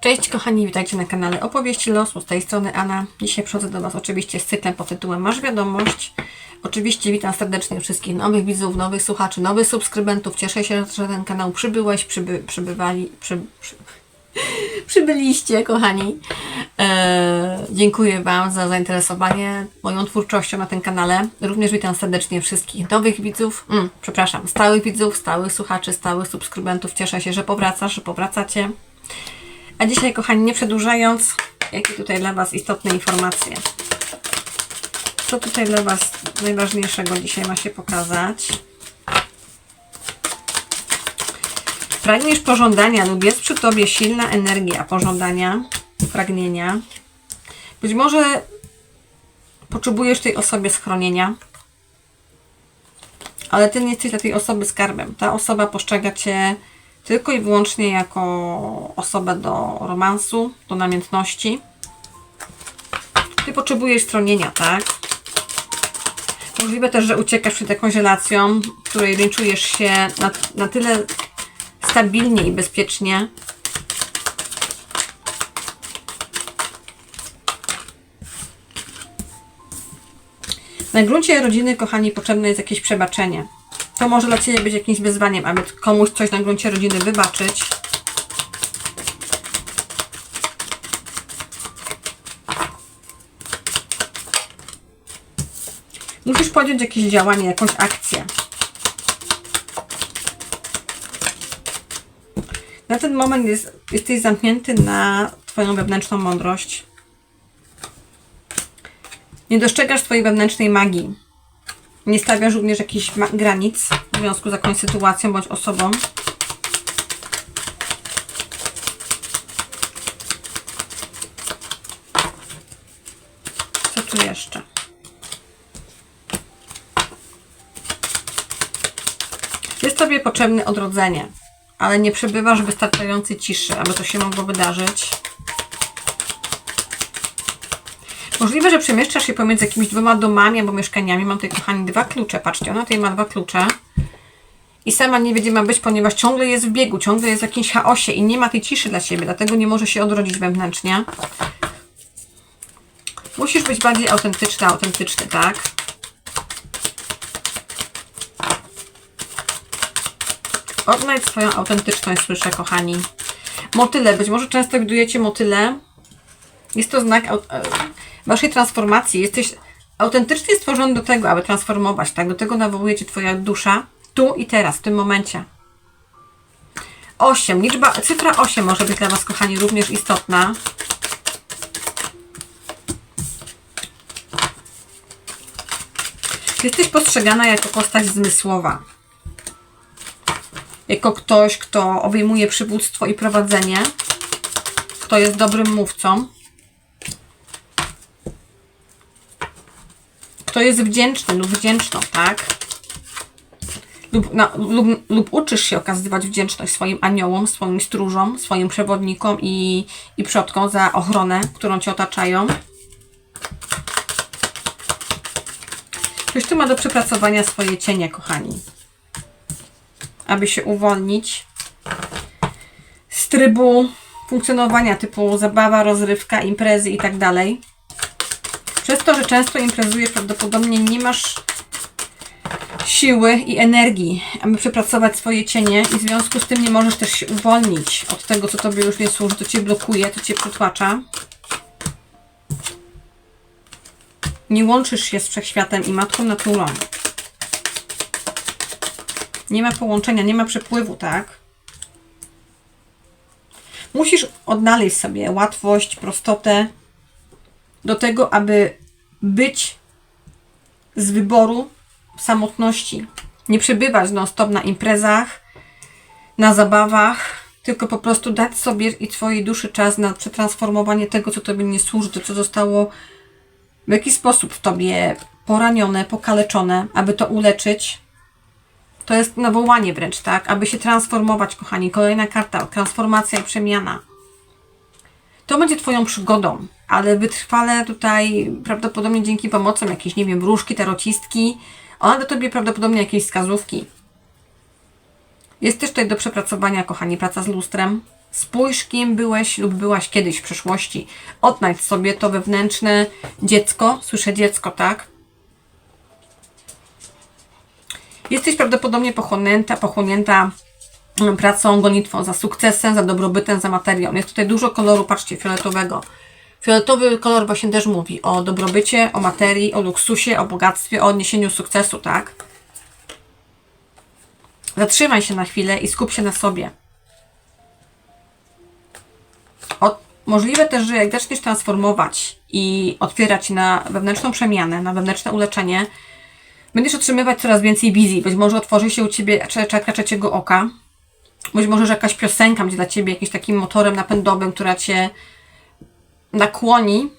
Cześć kochani, witajcie na kanale Opowieści Losu. Z tej strony Anna. Dzisiaj przychodzę do Was oczywiście z cyklem pod tytułem Masz Wiadomość. Oczywiście witam serdecznie wszystkich nowych widzów, nowych słuchaczy, nowych subskrybentów. Cieszę się, że ten kanał przybyłeś, przyby, przybywali, przy, przy, przybyliście kochani. Eee, dziękuję Wam za zainteresowanie moją twórczością na tym kanale. Również witam serdecznie wszystkich nowych widzów, mm, przepraszam, stałych widzów, stałych słuchaczy, stałych subskrybentów. Cieszę się, że powracasz, że powracacie. A dzisiaj, kochani, nie przedłużając, jakie tutaj dla Was istotne informacje. Co tutaj dla Was najważniejszego dzisiaj ma się pokazać? Pragniesz pożądania lub jest przy Tobie silna energia pożądania, pragnienia. Być może potrzebujesz tej osobie schronienia, ale Ty nie jesteś dla tej osoby skarbem. Ta osoba postrzega Cię tylko i wyłącznie jako osobę do romansu, do namiętności. Ty potrzebujesz stronienia, tak? Możliwe też, że uciekasz przed jakąś relacją, w której czujesz się na, na tyle stabilnie i bezpiecznie, Na gruncie rodziny, kochani, potrzebne jest jakieś przebaczenie. To może dla Ciebie być jakimś wyzwaniem, aby komuś coś na gruncie rodziny wybaczyć. Musisz podjąć jakieś działanie, jakąś akcję. Na ten moment jest, jesteś zamknięty na Twoją wewnętrzną mądrość. Nie dostrzegasz swojej wewnętrznej magii. Nie stawiasz również jakichś granic w związku z jakąś sytuacją bądź osobą. Co tu jeszcze? Jest Tobie potrzebne odrodzenie, ale nie przebywasz wystarczającej ciszy, aby to się mogło wydarzyć. Możliwe, że przemieszczasz się pomiędzy jakimiś dwoma domami albo mieszkaniami. Mam tutaj, kochani, dwa klucze. Patrzcie, ona tutaj ma dwa klucze. I sama nie wie, gdzie ma być, ponieważ ciągle jest w biegu, ciągle jest w jakimś chaosie i nie ma tej ciszy dla siebie, dlatego nie może się odrodzić wewnętrznie. Musisz być bardziej autentyczna, autentyczny, tak? Odnajdź swoją autentyczność, słyszę, kochani. Motyle, być może często widujecie motyle. Jest to znak waszej transformacji. Jesteś autentycznie stworzony do tego, aby transformować, tak? Do tego nawołuje cię twoja dusza tu i teraz, w tym momencie. 8. Liczba, cyfra 8 może być dla was, kochani, również istotna. Jesteś postrzegana jako postać zmysłowa. Jako ktoś, kto obejmuje przywództwo i prowadzenie. Kto jest dobrym mówcą. Kto jest wdzięczny lub wdzięczną, tak? Lub, na, lub, lub uczysz się okazywać wdzięczność swoim aniołom, swoim stróżom, swoim przewodnikom i, i przodkom za ochronę, którą cię otaczają. Ktoś tu ma do przepracowania swoje cienie, kochani. Aby się uwolnić z trybu funkcjonowania typu zabawa, rozrywka, imprezy i tak dalej. Przez to, że często imprezujesz, prawdopodobnie nie masz siły i energii, aby przepracować swoje cienie i w związku z tym nie możesz też się uwolnić od tego, co Tobie już nie służy, to Cię blokuje, to Cię przytłacza. Nie łączysz się z Wszechświatem i Matką Naturą. Nie ma połączenia, nie ma przepływu, tak? Musisz odnaleźć sobie łatwość, prostotę do tego, aby być z wyboru w samotności. Nie przebywać non-stop na imprezach, na zabawach, tylko po prostu dać sobie i Twojej duszy czas na przetransformowanie tego, co Tobie nie służy, co zostało w jakiś sposób w Tobie poranione, pokaleczone, aby to uleczyć. To jest nawołanie wręcz, tak? Aby się transformować, kochani. Kolejna karta, transformacja i przemiana. To będzie Twoją przygodą, ale wytrwale tutaj prawdopodobnie dzięki pomocom jakiejś, nie wiem, wróżki, tarocistki, ona do Tobie prawdopodobnie jakieś wskazówki. Jest też tutaj do przepracowania, kochani, praca z lustrem. Spójrz, kim byłeś lub byłaś kiedyś w przeszłości. Odnajdź sobie to wewnętrzne dziecko. Słyszę dziecko, tak? Jesteś prawdopodobnie pochłonięta, pochłonięta mm, pracą, gonitwą za sukcesem, za dobrobytem, za materią. Jest tutaj dużo koloru, patrzcie, fioletowego. Fioletowy kolor właśnie też mówi o dobrobycie, o materii, o luksusie, o bogactwie, o odniesieniu sukcesu, tak? Zatrzymaj się na chwilę i skup się na sobie. Możliwe też, że jak zaczniesz transformować i otwierać na wewnętrzną przemianę, na wewnętrzne uleczenie, będziesz otrzymywać coraz więcej wizji. Być może otworzy się u Ciebie czakra trzeciego oka. Być może, że jakaś piosenka będzie dla Ciebie jakimś takim motorem napędowym, która Cię nakłoni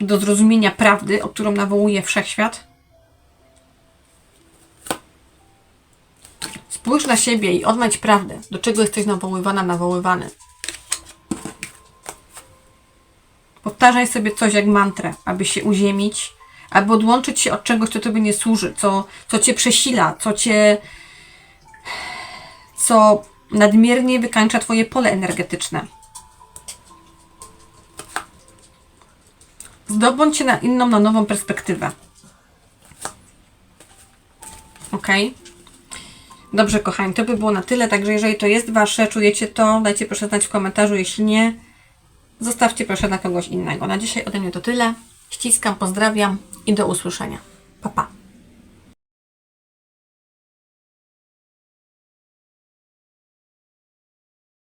do zrozumienia prawdy, o którą nawołuje wszechświat. Spójrz na siebie i odnajdź prawdę, do czego jesteś nawoływana, nawoływany. Powtarzaj sobie coś jak mantrę, aby się uziemić, aby odłączyć się od czegoś, co tobie nie służy, co, co cię przesila, co cię. co nadmiernie wykańcza twoje pole energetyczne. Zdobądź się na inną, na nową perspektywę. Ok? Dobrze, kochani, to by było na tyle. Także jeżeli to jest wasze, czujecie to, dajcie proszę znać w komentarzu. Jeśli nie, zostawcie proszę na kogoś innego. Na dzisiaj ode mnie to tyle. Ściskam, pozdrawiam i do usłyszenia.